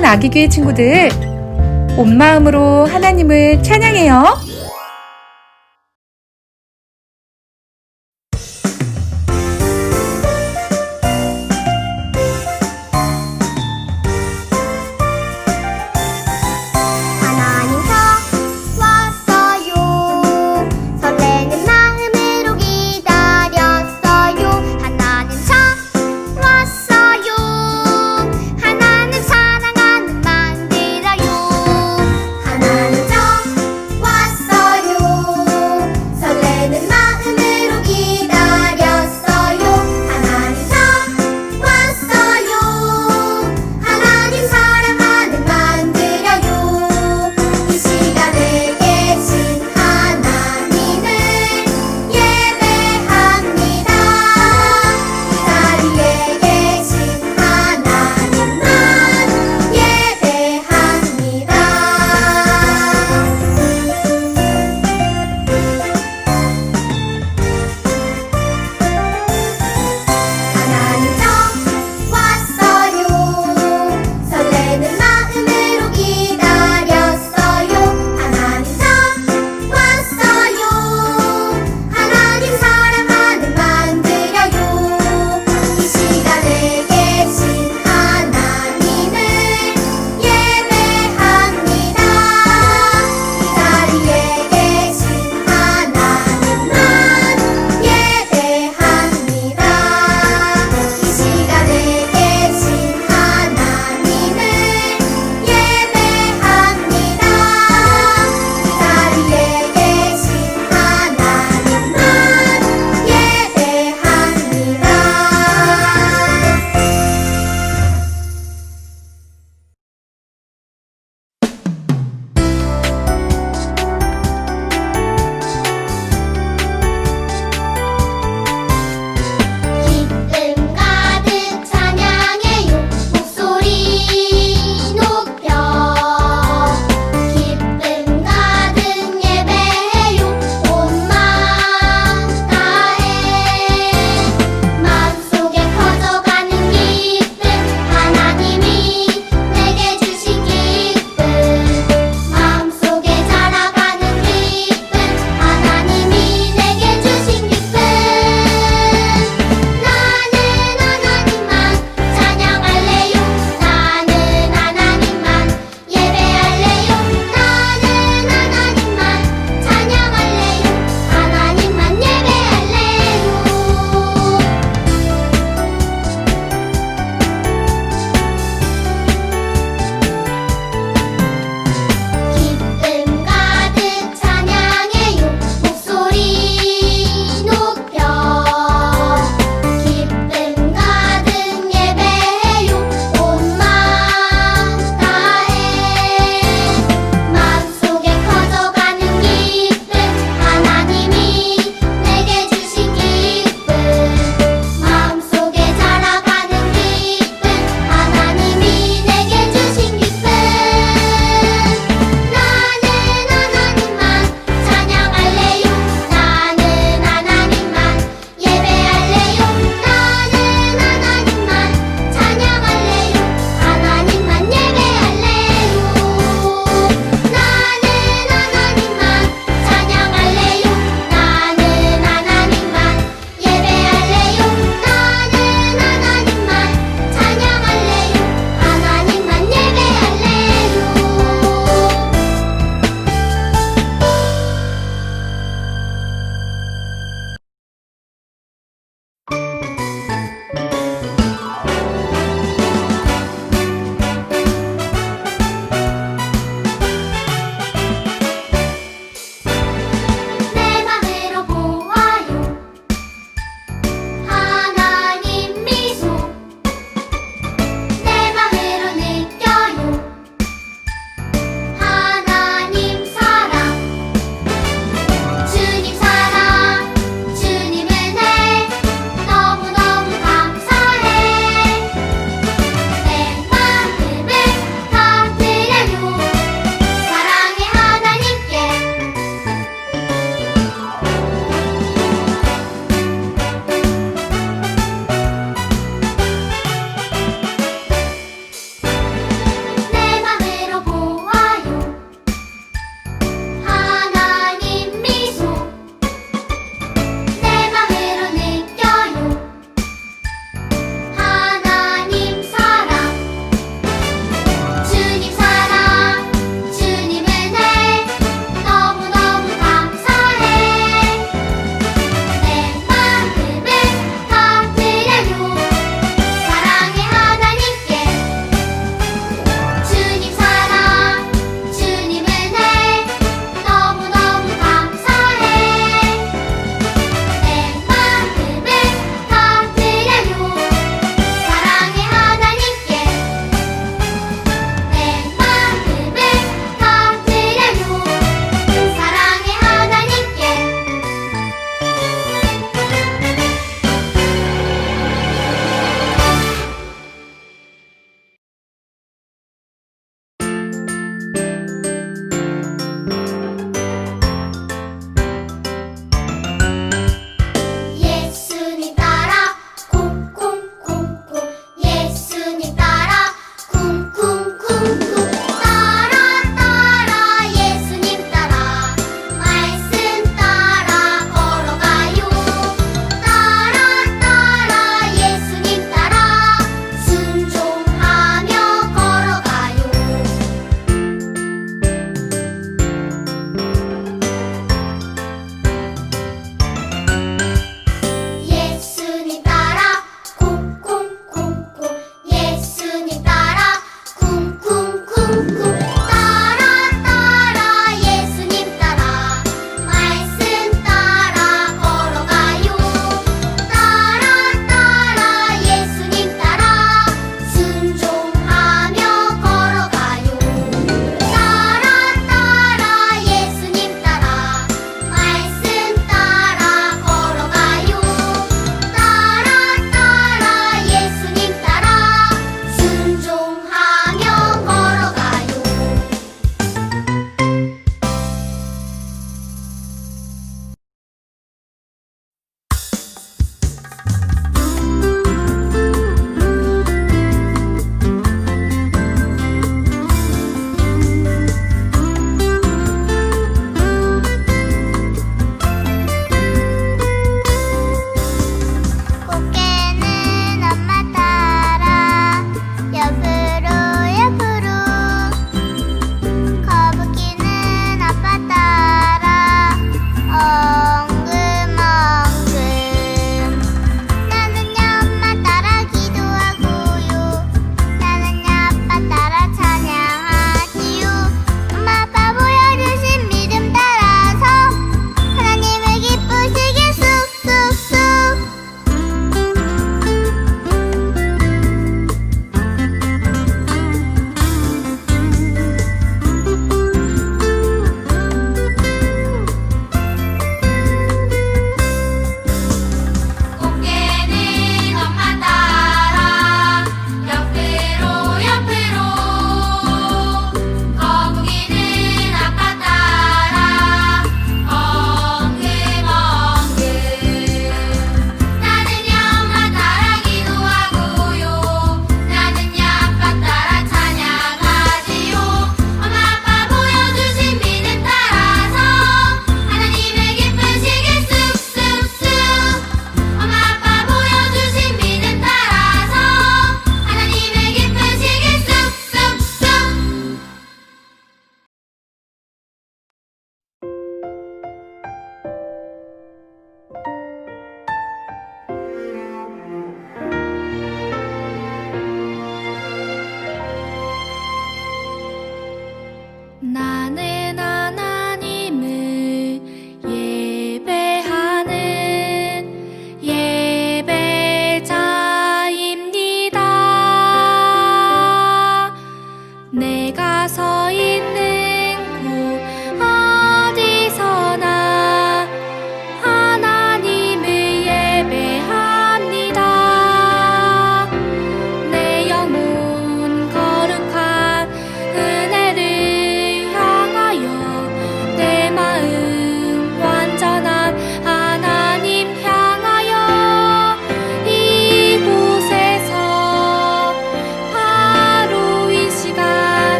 사랑하는 아기교회 친구들, 온 마음으로 하나님을 찬양해요.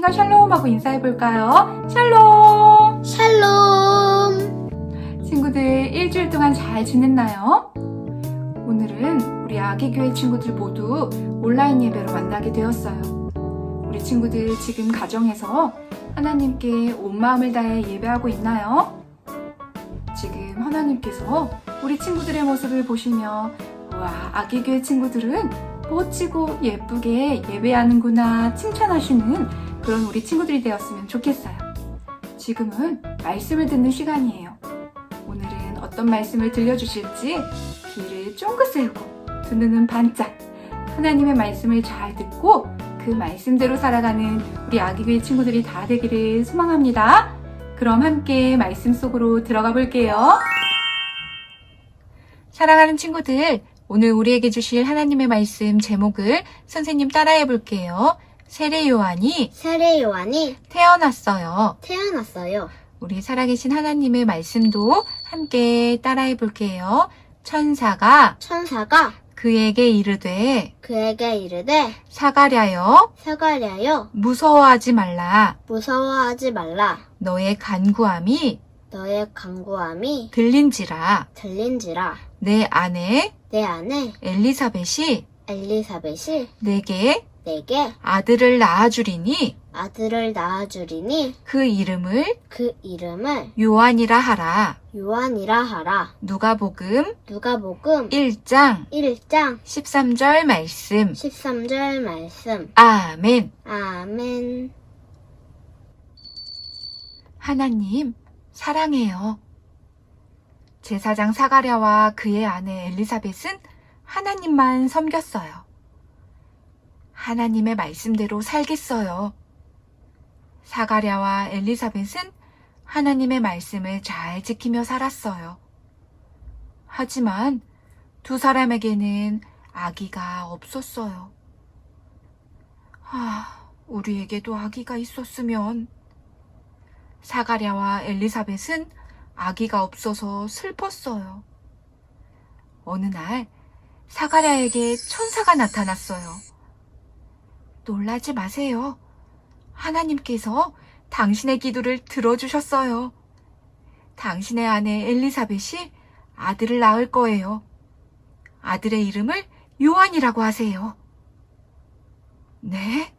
선생님과 샬롬하고 인사해볼까요? 샬롬! 샬롬. 친구들, 일주일 동안 잘 지냈나요? 오늘은 우리 아기교회 친구들 모두 온라인 예배로 만나게 되었어요. 우리 친구들 지금 가정에서 하나님께 온 마음을 다해 예배하고 있나요? 지금 하나님께서 우리 친구들의 모습을 보시며 와, 아기교회 친구들은 멋지고 예쁘게 예배하는구나 칭찬하시는 그런 우리 친구들이 되었으면 좋겠어요. 지금은 말씀을 듣는 시간이에요. 오늘은 어떤 말씀을 들려주실지 귀를 쫑긋 세우고 두 눈은 반짝 하나님의 말씀을 잘 듣고 그 말씀대로 살아가는 우리 아기교회 친구들이 다 되기를 소망합니다. 그럼 함께 말씀 속으로 들어가 볼게요. 사랑하는 친구들, 오늘 우리에게 주실 하나님의 말씀 제목을 선생님 따라해 볼게요. 세례 요한이 세례 요한이 태어났어요. 태어났어요. 우리 살아계신 하나님의 말씀도 함께 따라해 볼게요. 천사가 천사가 그에게 이르되 그에게 이르되 사가랴여 사가랴여 무서워하지 말라. 무서워하지 말라. 너의 간구함이 너의 강구함이 들린지라. 들린지라. 내 아내 내 아내 엘리사벳이 엘리사벳이 내게 내게 아들을 낳아주리니 아들을 낳아주리니 그 이름을 그 이름을 요한이라 하라. 요한이라 하라. 누가복음 누가복음 1장 1장 13절 말씀. 13절 말씀. 아멘. 아멘. 하나님, 사랑해요. 제사장 사가랴와 그의 아내 엘리사벳은 하나님만 섬겼어요. 하나님의 말씀대로 살겠어요. 사가랴와 엘리사벳은 하나님의 말씀을 잘 지키며 살았어요. 하지만 두 사람에게는 아기가 없었어요. 아, 우리에게도 아기가 있었으면. 사가랴와 엘리사벳은 아기가 없어서 슬펐어요. 어느 날 사가랴에게 천사가 나타났어요. 놀라지 마세요. 하나님께서 당신의 기도를 들어주셨어요. 당신의 아내 엘리사벳이 아들을 낳을 거예요. 아들의 이름을 요한이라고 하세요. 네?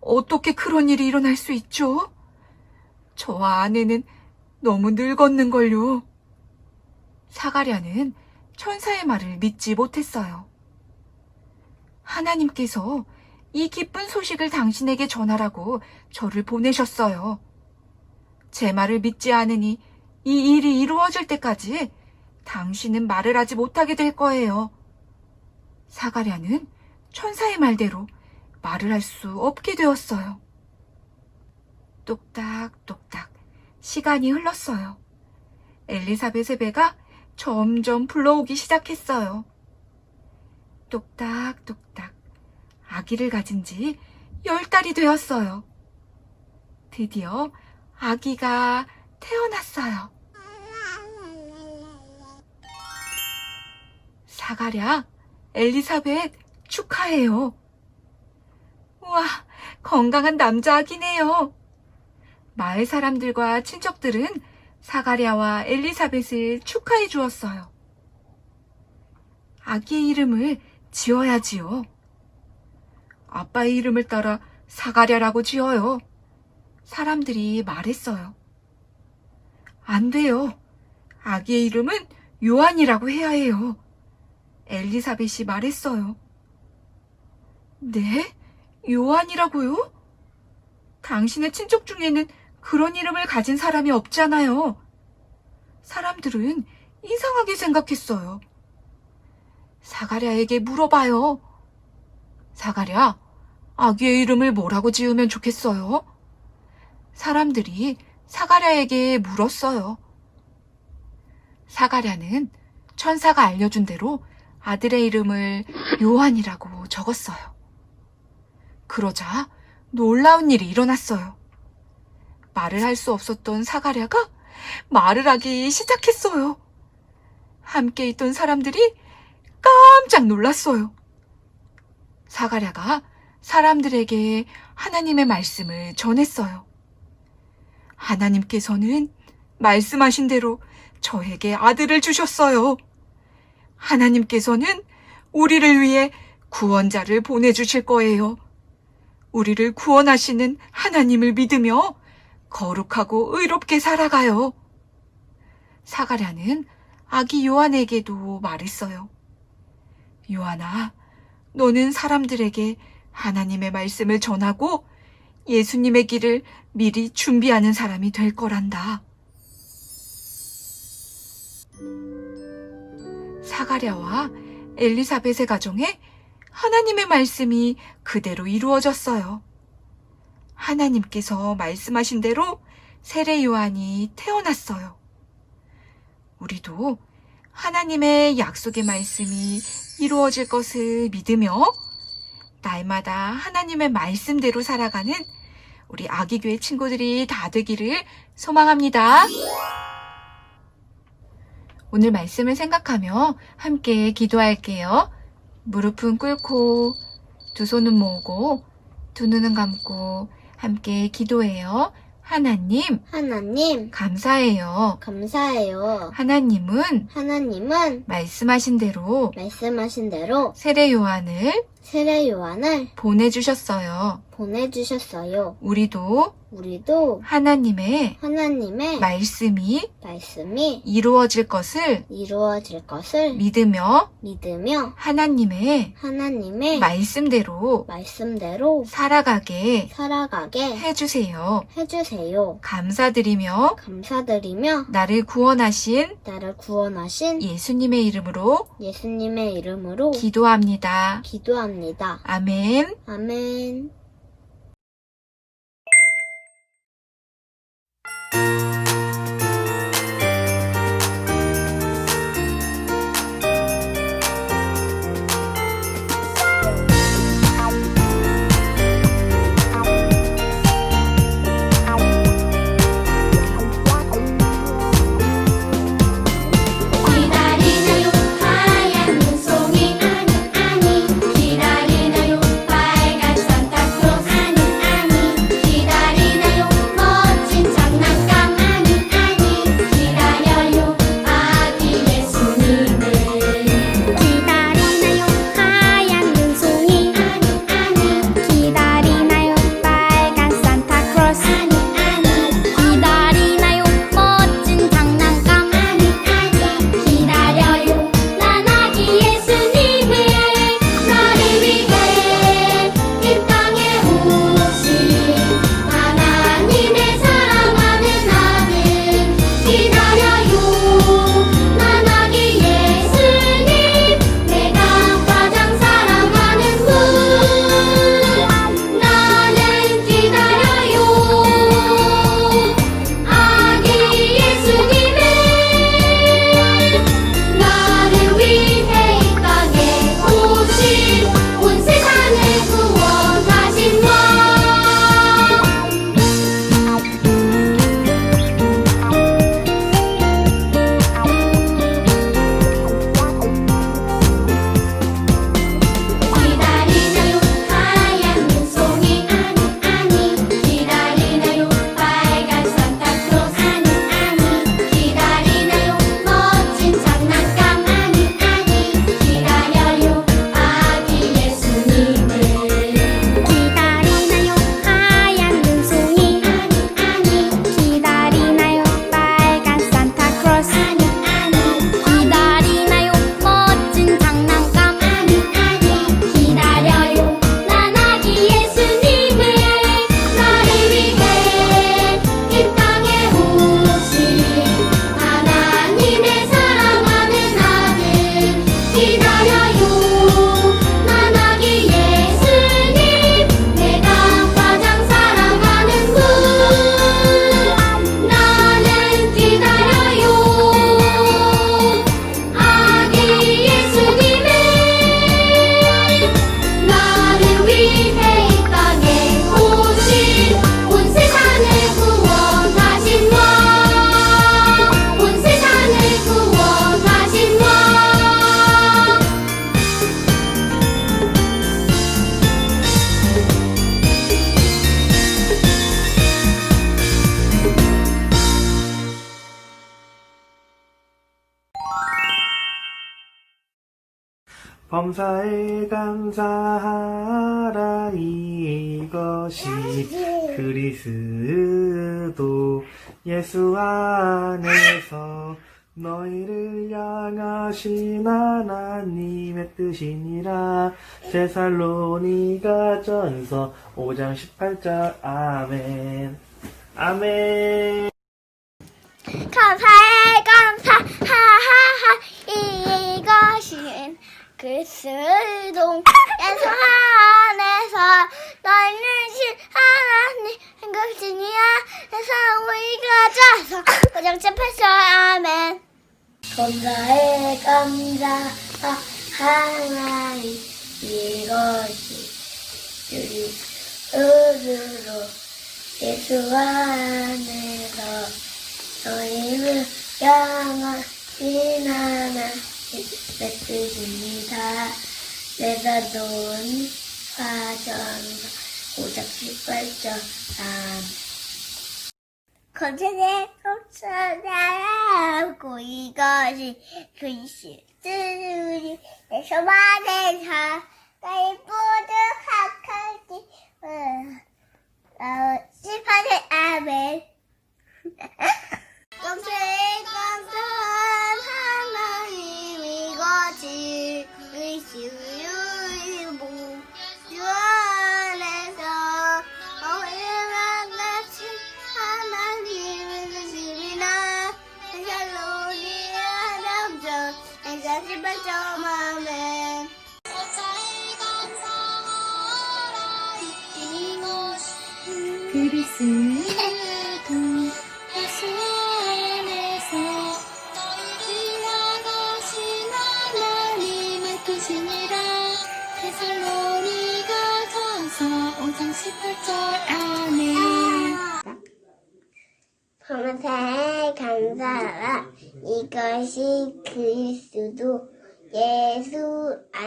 어떻게 그런 일이 일어날 수 있죠? 저와 아내는 너무 늙었는걸요. 사가랴는 천사의 말을 믿지 못했어요. 하나님께서 이 기쁜 소식을 당신에게 전하라고 저를 보내셨어요. 제 말을 믿지 않으니 이 일이 이루어질 때까지 당신은 말을 하지 못하게 될 거예요. 사가랴는 천사의 말대로 말을 할 수 없게 되었어요. 똑딱똑딱 시간이 흘렀어요. 엘리사벳의 배가 점점 불러오기 시작했어요. 똑딱똑딱 아기를 가진 지 열 달이 되었어요. 드디어 아기가 태어났어요. 사가랴, 엘리사벳 축하해요. 우와, 건강한 남자 아기네요. 마을 사람들과 친척들은 사가랴와 엘리사벳을 축하해 주었어요. 아기의 이름을 지어야지요. 아빠의 이름을 따라 사가랴라고 지어요. 사람들이 말했어요. 안 돼요. 아기의 이름은 요한이라고 해야 해요. 엘리사벳이 말했어요. 네? 요한이라고요? 당신의 친척 중에는 그런 이름을 가진 사람이 없잖아요. 사람들은 이상하게 생각했어요. 사가랴에게 물어봐요. 사가랴, 아기의 이름을 뭐라고 지으면 좋겠어요? 사람들이 사가랴에게 물었어요. 사가랴는 천사가 알려준 대로 아들의 이름을 요한이라고 적었어요. 그러자 놀라운 일이 일어났어요. 말을 할 수 없었던 사가랴가 말을 하기 시작했어요. 함께 있던 사람들이 깜짝 놀랐어요. 사가랴가 사람들에게 하나님의 말씀을 전했어요. 하나님께서는 말씀하신 대로 저에게 아들을 주셨어요. 하나님께서는 우리를 위해 구원자를 보내주실 거예요. 우리를 구원하시는 하나님을 믿으며 거룩하고 의롭게 살아가요. 사가랴는 아기 요한에게도 말했어요. 요한아, 너는 사람들에게 하나님의 말씀을 전하고 예수님의 길을 미리 준비하는 사람이 될 거란다. 사가랴와 엘리사벳의 가정에 하나님의 말씀이 그대로 이루어졌어요. 하나님께서 말씀하신 대로 세례 요한이 태어났어요. 우리도 하나님의 약속의 말씀이 이루어질 것을 믿으며 날마다 하나님의 말씀대로 살아가는 우리 아기교회 친구들이 다 되기를 소망합니다. 오늘 말씀을 생각하며 함께 기도할게요. 무릎은 꿇고 두 손은 모으고 두 눈은 감고 함께 기도해요. 하나님, 하나님, 감사해요. 감사해요. 하나님은 하나님은 말씀하신 대로 말씀하신 대로 세례 요한을 세례 요한을 보내주셨어요. 보내주셨어요. 우리도 우리도 하나님의 하나님의 말씀이 말씀이 이루어질 것을 이루어질 것을 믿으며 믿으며 하나님의 하나님의 말씀대로 말씀대로 살아가게 살아가게 해주세요. 해주세요. 감사드리며 감사드리며 나를 구원하신 나를 구원하신 예수님의 이름으로 예수님의 이름으로 기도합니다. 기도합니다. 아멘. 아멘. 기다리나요 범사에 감사하라 이것이 그리스도 예수 안에서 너희를 향하신 하나님의 뜻이니라. 데살로니가 전서 5장 18절. 아멘. 아멘 그리스도 예수 안에서 너희는 신 하나님 행것이니라 해서 우리가 자서 고장 cep혔어 아멘. 감사해 감사하나님 이것이 그리스도로 예수 안에서 너희를 향하신 하나님 의 뜻입니다. 내가 놓은 화전서 5장 18절 3 건전에 감사하고 이것이 그리스도의 예수만에서 너희 모두 각하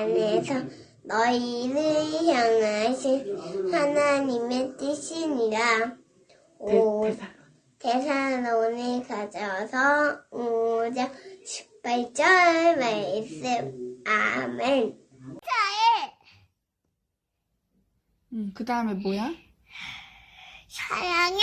안에서 너희를 향하신 하나님의 뜻이니라. 오, 대사론을 가져서 5장 18절 말씀. 아멘. 음, 그 다음에 뭐야? 사랑해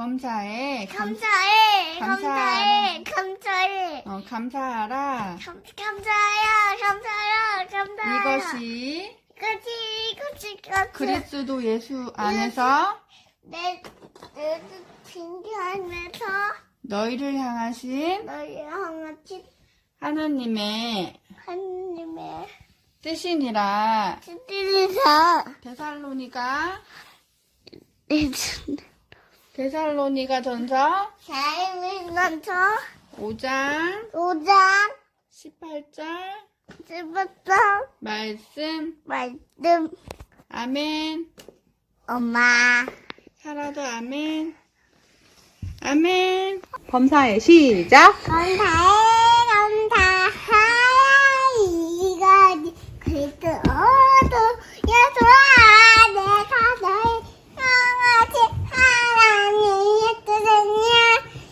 범사에 감, 감사해 감사해. 감사해 감사해 어, 감사하라 감, 감사해요, 감사해요, 감사해요. 이것이 이것이, 이것이, 이것이. 그리스도 예수 안에서 내, 내 빙기하면서 너희를 향하신 너희 항아치 하나님의 하나님의 뜻이니라 뜻들에서 데살로니가 내 데살로니가 전서 넘쳐 5장? 오장? 18절? 집었어 말씀? 말씀? 아멘. 엄마. 살아도 아멘. 아멘. 범사에 시작. 감사해 감사하라 이거지 그리스도도 예수 안에서 너희 향하신 하나님의 뜻이냐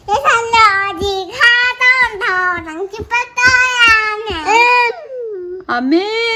예산을 어디 가던 더랑 기뻤어야 음.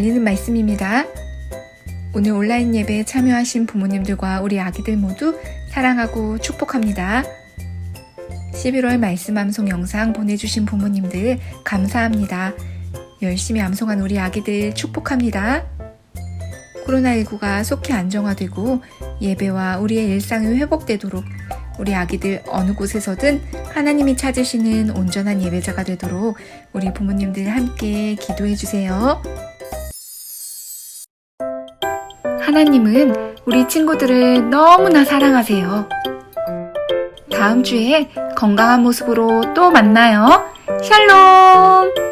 알리는 말씀입니다. 오늘 온라인 예배에 참여하신 부모님들과 우리 아기들 모두 사랑하고 축복합니다. 11월 말씀 암송 영상 보내주신 부모님들 감사합니다. 열심히 암송한 우리 아기들 축복합니다. 코로나19가 속히 안정화되고 예배와 우리의 일상이 회복되도록 우리 아기들 어느 곳에서든 하나님이 찾으시는 온전한 예배자가 되도록 우리 부모님들 함께 기도해 주세요. 하나님은 우리 친구들을 너무나 사랑하세요. 다음 주에 건강한 모습으로 또 만나요. 샬롬!